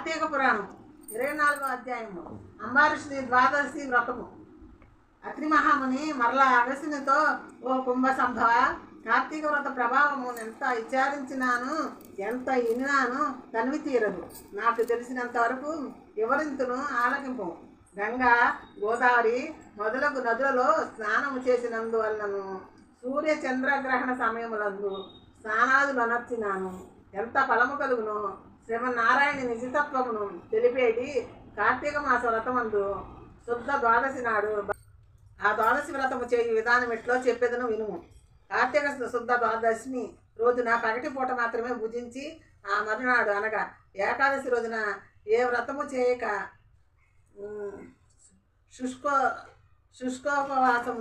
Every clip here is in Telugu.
కార్తీక పురాణం ఇరవై నాలుగో అధ్యాయము. అంబారుషుని ద్వాదశి వ్రతము. అగ్ని మహాముని మరలా అగసినితో ఓ కుంభ సంభవ కార్తీక వ్రత ప్రభావము ఎంత విచారించినాను ఎంత ఇనినాను తనివి తీరదు. నాకు తెలిసినంత వరకు వివరింతును ఆలకింపు. గంగా గోదావరి మొదలగు నదులలో స్నానము చేసినందువలనను సూర్య చంద్రగ్రహణ సమయములందు స్నానాదులు అనర్చినాను. ఎంత ఫలము కలుగును? శ్రీమన్నారాయణ నిజతత్వమును తెలిపేటి కార్తీక మాస వ్రతమందు శుద్ధ ద్వాదశి నాడు ఆ ద్వాదశి వ్రతము చేయు విధానం ఎట్లో చెప్పేదను వినుము. కార్తీక శుద్ధ ద్వాదశిని రోజున పగటి పూట మాత్రమే భుజించి ఆ మరునాడు అనగా ఏకాదశి రోజున ఏ వ్రతము చేయక శుష్కో శుష్కోపవాసం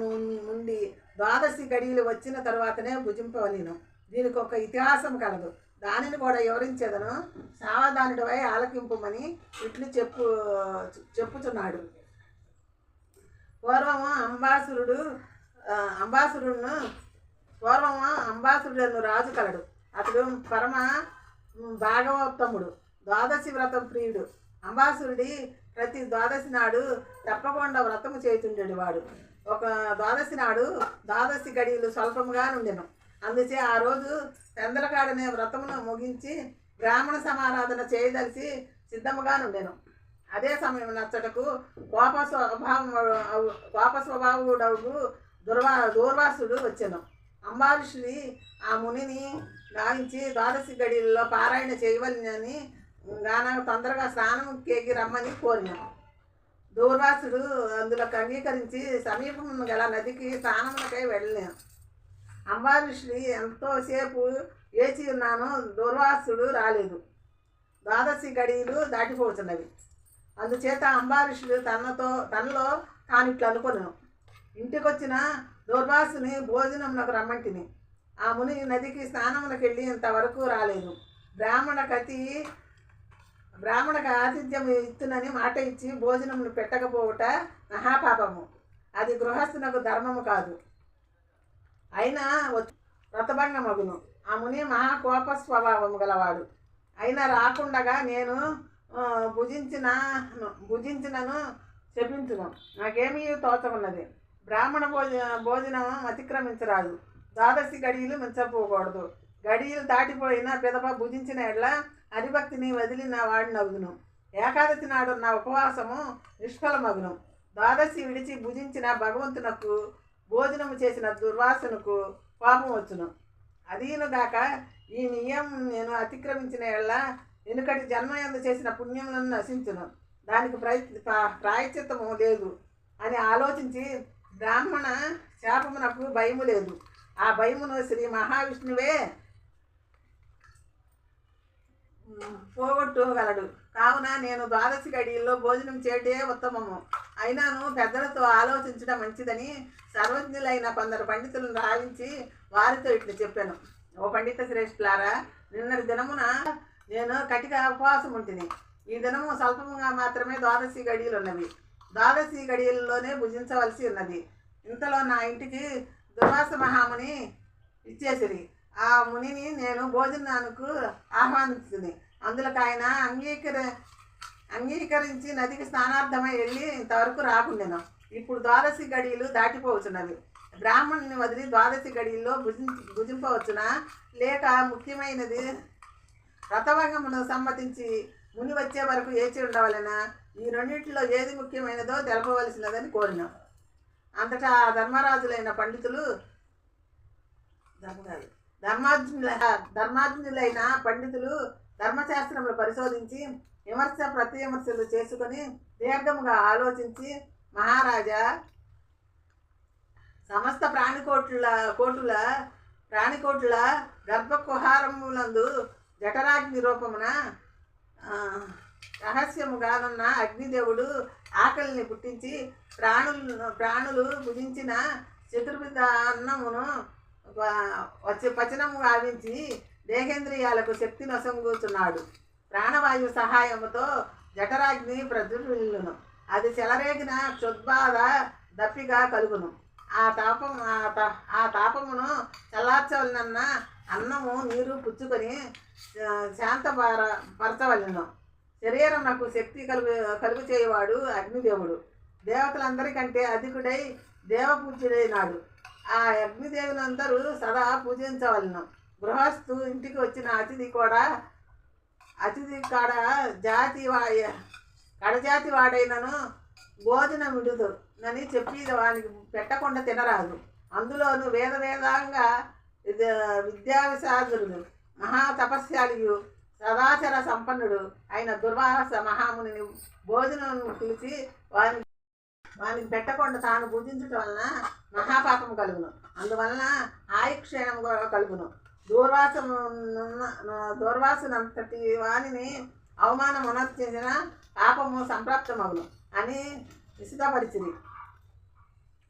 నుండి ద్వాదశి గడియలు వచ్చిన తర్వాతనే భుజింపవలను. దీనికి ఒక ఇతిహాసం కలదు. దానిని కూడా వివరించేదను సావధానుడివై ఆలకింపుమని ఇట్లు చెప్పు చెప్పుచున్నాడు. పూర్వము అంబాసురుడు అంబాసురుడును పూర్వము అంబాసురుడు రాజు కలడు. అతడు పరమ భాగవోత్తముడు ద్వాదశి వ్రతం ప్రియుడు. అంబాసురుడి ప్రతి ద్వాదశి నాడు తప్పకుండా వ్రతము చేతుండేవాడు వాడు ఒక ద్వాదశి నాడు ద్వాదశి గడియలు స్వల్పముగా నుండెను అందుచే ఆ రోజు చంద్రకాడనే వ్రతమును ముగించి బ్రాహ్మణ సమారాధన చేయదలిసి సిద్ధముగా నుండెను అదే సమయం నచ్చటకు కోప స్వభావం కోప స్వభావుడవు దుర్వా దూర్వాసుడు వచ్చాను. అంబారుషుడి ఆ మునిని గావించి ద్వాదశి గడిలో పారాయణ చేయవలనని గాన తొందరగా స్నానం కేకి రమ్మని కోరినాను దూర్వాసుడు అందులోకి అంగీకరించి సమీపం గల నదికి స్నానములకై వెళ్ళలేను అంబారుషుడి ఎంతోసేపు వేచి ఉన్నాను దూర్వాసుడు రాలేదు. ద్వాదశి గడియలు దాటిపోతున్నవి. అందుచేత అంబారీషుడు తనతో తనలో తాను ఇట్లా అనుకున్నాను ఇంటికొచ్చిన దూర్వాసుని భోజనంలోకి రమ్మంటిని. ఆ ముని నదికి స్నానములకు వెళ్ళి ఇంతవరకు రాలేదు. బ్రాహ్మణ కతి బ్రాహ్మణకు ఆతిథ్యం ఇస్తునని మాట ఇచ్చి భోజనమును పెట్టకపోవుట మహాపాపము. అది గృహస్థునకు ధర్మము కాదు. అయినా వ్రతభంగమగును ఆ ముని మహాకోప స్వభావము గలవాడు. అయినా రాకుండగా నేను భుజించిన భుజించినను శపించును. నాకేమీ తోచకున్నది బ్రాహ్మణ భోజ భోజనం అతిక్రమించరాదు. ద్వాదశి గడియలు మించపోకూడదు గడియలు దాటిపోయిన పిదప భుజించిన ఎడ్ల హరిభక్తిని వదిలిన వాడినగును ఏకాదశి నాడు నా ఉపవాసము నిష్ఫలమగును. ద్వాదశి విడిచి భుజించిన భగవంతునకు భోజనము చేసిన దుర్వాసనకు కోపం వచ్చును. అదీనుగాక ఈ నియమం నేను అతిక్రమించిన ఎళ్ళ వెనుకటి జన్మయందు చేసిన పుణ్యములను నశించును. దానికి ప్రయత్ ప్రా- లేదు అని ఆలోచించి బ్రాహ్మణ శాపమునకు భయము లేదు. ఆ భయమును శ్రీ మహావిష్ణువే పోగొట్టుగలడు. కావున నేను ద్వాదశి గడియల్లో భోజనం చేయటే ఉత్తమము. అయినాను పెద్దలతో ఆలోచించడం మంచిదని సర్వజ్ఞులైన కొందరు పండితులను రావించి వారితో ఇట్లు చెప్పాను. ఓ పండిత శ్రేష్ఠులారా నిన్నటి దినమున నేను కటిక ఉపవాసం ఉంటుంది ఈ దినము స్వల్పంగా మాత్రమే ద్వాదశి గడియలు ఉన్నవి. ద్వాదశి గడియల్లోనే భుజించవలసి ఉన్నది. ఇంతలో నా ఇంటికి దుర్వాస మహాముని ఇచ్చేసిరి. ఆ మునిని నేను భోజనానికి ఆహ్వానించింది అందులోకి ఆయన అంగీకర అంగీకరించి నదికి స్నానార్థమై వెళ్ళి ఇంతవరకు రాకుండాను. ఇప్పుడు ద్వాదశి గడియలు దాటిపోవచ్చున్నవి బ్రాహ్మణుని వదిలి ద్వాదశి గడియల్లో భుజి భుజింపవచ్చునా? లేక ముఖ్యమైనది రథభంగమును సమ్మతించి ముని వచ్చే వరకు ఏచి ఉండవలన? ఈ రెండింటిలో ఏది ముఖ్యమైనదో తెలపవలసినదని కోరినాం. అంతటా ధర్మరాజులైన పండితులు ధర్మరాజు ధర్మాజ్ఞుల ధర్మార్జునులైన పండితులు ధర్మశాస్త్రములు పరిశోధించి విమర్శ ప్రతివిమర్శలు చేసుకొని దీర్ఘముగా ఆలోచించి మహారాజా సమస్త ప్రాణికోట్ల కోటుల ప్రాణికోట్ల గర్భకుహారములందు జఠరాగ్ని రూపమున ఆ, రహస్యముగానున్న అగ్నిదేవుడు ఆకలిని పుట్టించి ప్రాణులు ప్రాణులు భుజించిన చతుర్విధ అన్నమును వ- వచ్చి పచనము గావించి దేహేంద్రియాలకు శక్తి నొసంగూచున్నాడు ప్రాణవాయువు సహాయముతో జఠరాగ్ని ప్రజ్వలిల్లును. అది చెలరేగిన క్షుద్బాధ దప్పిగా కలుగును. ఆ తాపం ఆ తా- ఆ తాపమును చల్లార్చవలనన్న అన్నము నీరు పుచ్చుకొని శాంతపర పరచవలను. శరీరం నాకు శక్తి కలుగు కలుగు చేయవాడు అగ్నిదేవుడు. దేవతలందరికంటే అధికుడై దేవపూజ్యుడైనాడు. ఆ అగ్నిదేవులందరూ సదా పూజించవలను. గృహస్థు ఇంటికి వచ్చిన అతిథి కూడా అతిథి కాడ జాతి వా కడజాతి వాడైనను భోజనం విడుదు అని చెప్పి వానికి పెట్టకుండా తినరాదు. అందులోను వేద వేదంగా ఇది విద్యా మహా సదాచర సంపన్నుడు అయిన దుర్వాస మహాముని భోజనం పిలిచి వాని వానికి పెట్టకుండా తాను పూజించటం వలన మహాపాపం కలుగును. అందువలన ఆయుక్షేణం కూడా కలుగును. దూర్వాసం దూర్వాసనంతటి వానిని అవమానం చేసిన పాపము సంప్రాప్తమగును అని విశదపరిచింది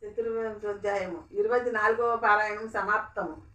చతుర్వేదాధ్యాయము ఇరవై నాలుగవ పారాయణం సమాప్తము.